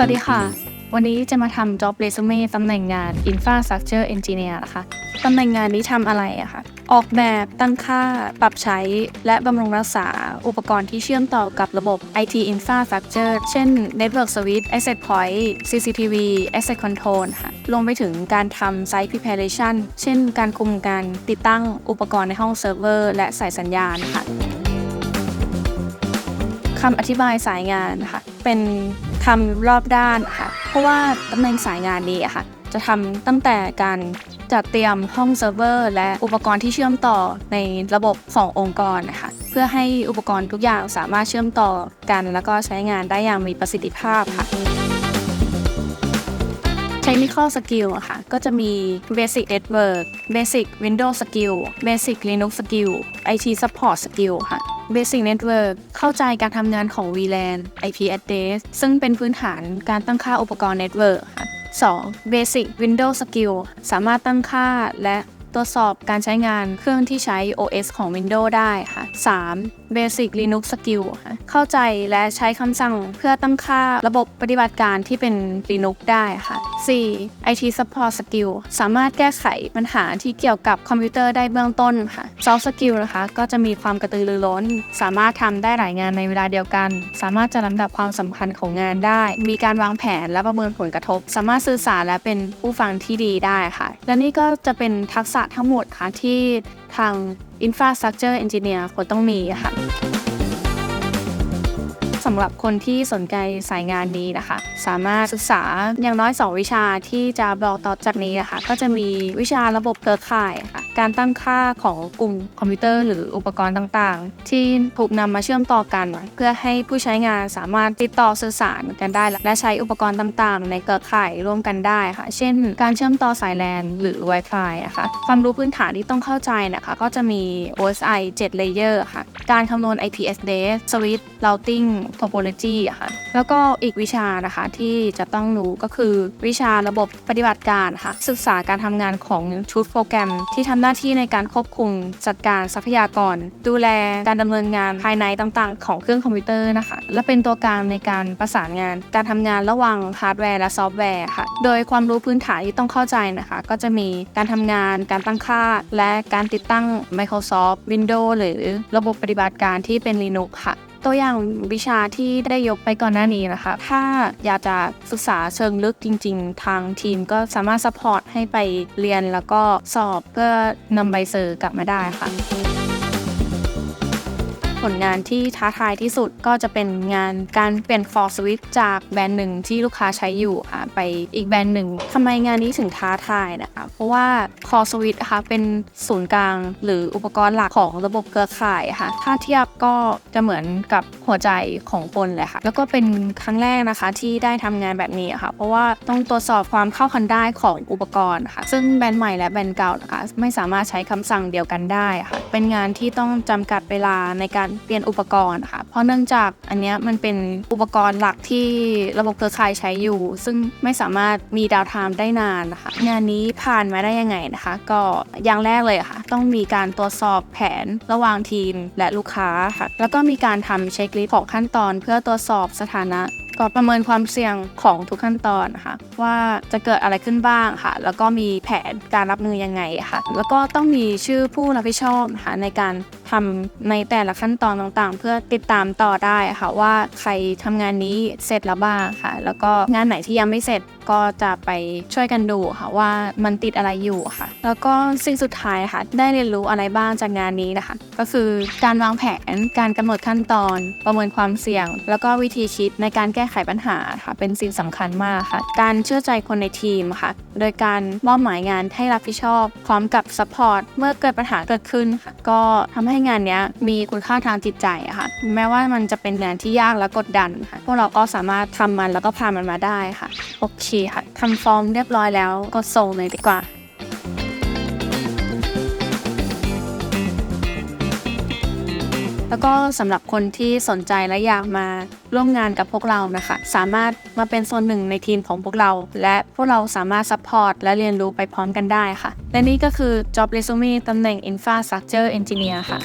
วัสดีค่ะ วันนี้จะมาทำ job resume ตำแหน่งงาน infrastructure engineer นะคะตำแหน่งงานนี้ทำอะไรอะคะออกแบบตั้งค่าปรับใช้ และบำรุงรักษาอุปกรณ์ที่เชื่อมต่อกับระบบ IT infrastructure เช่น network switch access point CCTV access control ค่ะรวมไปถึงการทำ site preparation เช่น การคุมการติดตั้งอุปกรณ์ในห้องเซิร์ฟเวอร์และสายสัญญาณค่ะคำอธิบายสายงานนะคะเป็น คำรอบด้านค่ะ เพราะว่าตำแหน่งสายงานนี้ค่ะ จะทำตั้งแต่การจัดเตรียมห้องเซิร์ฟเวอร์ และอุปกรณ์ที่เชื่อมต่อในระบบขององค์กรนะคะเพื่อให้อุปกรณ์ทุกอย่างสามารถเชื่อมต่อกัน แล้วก็ใช้งานได้อย่างมีประสิทธิภาพค่ะ Technical Skill อะค่ะ ก็จะมี Basic Network Basic Windows Skill Basic Linux Skill IT Support Skill ค่ะ Basic Network เข้าใจการทำงานของ VLAN IP address ซึ่งเป็นพื้นฐานการตั้งค่าอุปกรณ์ Network ค่ะ 2. Basic Windows Skill สามารถตั้งค่าและตรวจสอบการใช้งานเครื่องที่ใช้ OS ของ Windows ได้ค่ะ 3. Basic Linux Skill ค่ะเข้าใจและใช้คำสั่งเพื่อตั้งค่าระบบปฏิบัติการที่เป็น Linux ได้ค่ะ 4. IT Support Skill สามารถแก้ไขปัญหาที่เกี่ยวกับคอมพิวเตอร์ได้เบื้องต้นค่ะ Soft Skill นะคะก็จะมีความกระตือรือร้น สามารถทำได้หลายงานในเวลาเดียวกัน สามารถจะลำดับความสำคัญของงานได้ มีการวางแผนและประเมินผลกระทบ สามารถสื่อสารและเป็นผู้ฟังที่ดีได้ค่ะ และนี่ก็จะเป็นทักษะทั้งหมดค่ะที่ ทาง Infrastructure Engineer ควรต้องมีค่ะสำหรับคนที่สนใจสายงานนี้นะคะ สามารถศึกษาอย่างน้อย 2 วิชาที่จะบอกต่อจากนี้นะคะ ก็จะมีวิชาระบบเครือข่ายค่ะ การตั้งค่าของกลุ่มคอมพิวเตอร์หรืออุปกรณ์ต่างๆ ที่ถูกนำมาเชื่อมต่อกัน เพื่อให้ผู้ใช้งานสามารถติดต่อสื่อสารกันได้ และใช้อุปกรณ์ต่างๆ ในเครือข่ายร่วมกันได้ค่ะ เช่น การเชื่อมต่อสายแลนหรือ Wi-Fi นะคะความรู้พื้นฐานที่ต้องเข้าใจนะคะก็จะมี OSI 7 layer ค่ะ การคำนวณ IP address switch routing topology อะค่ะแล้วก็อีกวิชานะคะที่จะต้องรู้ก็คือวิชาระบบปฏิบัติการค่ะ ศึกษาการทำงานของชุดโปรแกรมที่ทำหน้าที่ในการควบคุมจัดการทรัพยากร ดูแลการดำเนินงานภายในต่างๆ ของเครื่องคอมพิวเตอร์นะคะ และเป็นตัวกลางในการประสานงาน การทำงานระหว่างฮาร์ดแวร์และซอฟต์แวร์ค่ะ โดยความรู้พื้นฐานที่ต้องเข้าใจนะคะ ก็จะมีการทำงาน การตั้งค่า และการติดตั้ง Microsoft Windows หรือระบบปฏิบัติการที่เป็น Linux ค่ะ ตัวอย่างวิชาที่ได้ยกไปก่อนหน้านี้นะคะ ถ้าอยากจะศึกษาเชิงลึกจริง ๆ ทางทีมก็สามารถซัพพอร์ตให้ไปเรียนแล้วก็สอบเพื่อนำใบเซอร์กลับมาได้ค่ะ ผลงานที่ท้าทายที่สุดก็จะเป็นงานการเปลี่ยนฟอร์สวิตจากแบรนด์หนึ่งที่ลูกค้าใช้อยู่ค่ะไปอีกแบรนด์หนึ่งทำไมงานนี้ถึงท้าทายนะคะเพราะว่าคอสวิตนะคะเป็นศูนย์กลางหรืออุปกรณ์หลักของระบบเครือข่ายค่ะถ้าเทียบก็จะเหมือนกับหัวใจของคนเลยค่ะ แล้วก็เป็นครั้งแรกนะคะที่ได้ทำงานแบบนี้ค่ะ เพราะว่าต้องตรวจสอบความเข้ากันได้ของอุปกรณ์ค่ะ ซึ่งแบรนด์ใหม่และแบรนด์เก่านะคะไม่สามารถใช้คำสั่งเดียวกันได้ค่ะ เป็นงานที่ต้องจำกัดเวลาในการเปลี่ยนอุปกรณ์ค่ะ เพราะเนื่องจากอันเนี้ยมันเป็นอุปกรณ์หลักที่ระบบเครือข่ายใช้อยู่ ซึ่งไม่สามารถมีดาวไทม์ได้นานนะคะงานนี้ผ่านมาได้ยังไงนะคะ ก็อย่างแรกเลยค่ะ ต้องมีการตรวจสอบแผนระหว่างทีมและลูกค้าค่ะแล้วก็มีการทำเช็คลิสต์ของขั้นตอน เพื่อตรวจสอบสถานะ ก่อนประเมินความเสี่ยงของทุกขั้นตอนนะคะว่าจะเกิดอะไรขึ้นบ้างค่ะ แล้วก็มีแผนการรับมือยังไงค่ะ แล้วก็ต้องมีชื่อผู้รับผิดชอบนะคะในการทำในแต่ละขั้นตอนต่างๆ เพื่อติดตามต่อได้ค่ะว่าใครทำงานนี้เสร็จแล้วบ้างค่ะ แล้วก็งานไหนที่ยังไม่เสร็จ ก็จะไปช่วยกันดูค่ะว่ามันติดอะไรอยู่ค่ะ แล้วก็สิ่งสุดท้ายค่ะได้เรียนรู้อะไรบ้างจากงานนี้นะคะ ก็คือการวางแผนการกำหนดขั้นตอน ประเมินความเสี่ยง แล้วก็วิธีคิดในการแก้ไขปัญหาค่ะเป็นสิ่งสำคัญมากค่ะ การเชื่อใจคนในทีมค่ะ โดยการมอบหมายงานให้รับผิดชอบ พร้อมกับซัพพอร์ตเมื่อเกิดปัญหาเกิดขึ้นค่ะก็ทำให้งานนี้มีคุณค่าทางจิตใจอะค่ะ แม้ว่ามันจะเป็นงานที่ยากและกดดันค่ะพวกเราก็สามารถทำมันแล้วก็ผ่านมันมาได้ค่ะโอเคค่ะทำฟอร์มเรียบร้อยแล้วก็ส่งเลยดีกว่า แล้วก็สำหรับคนที่สนใจและอยากมาร่วมงานกับพวกเรานะคะ สามารถมาเป็นส่วนหนึ่งในทีมของพวกเรา และพวกเราสามารถซัพพอร์ตและเรียนรู้ไปพร้อมกันได้ค่ะ และนี่ก็คือ Job Resume ตำแหน่ง Infrastructure Engineer ค่ะ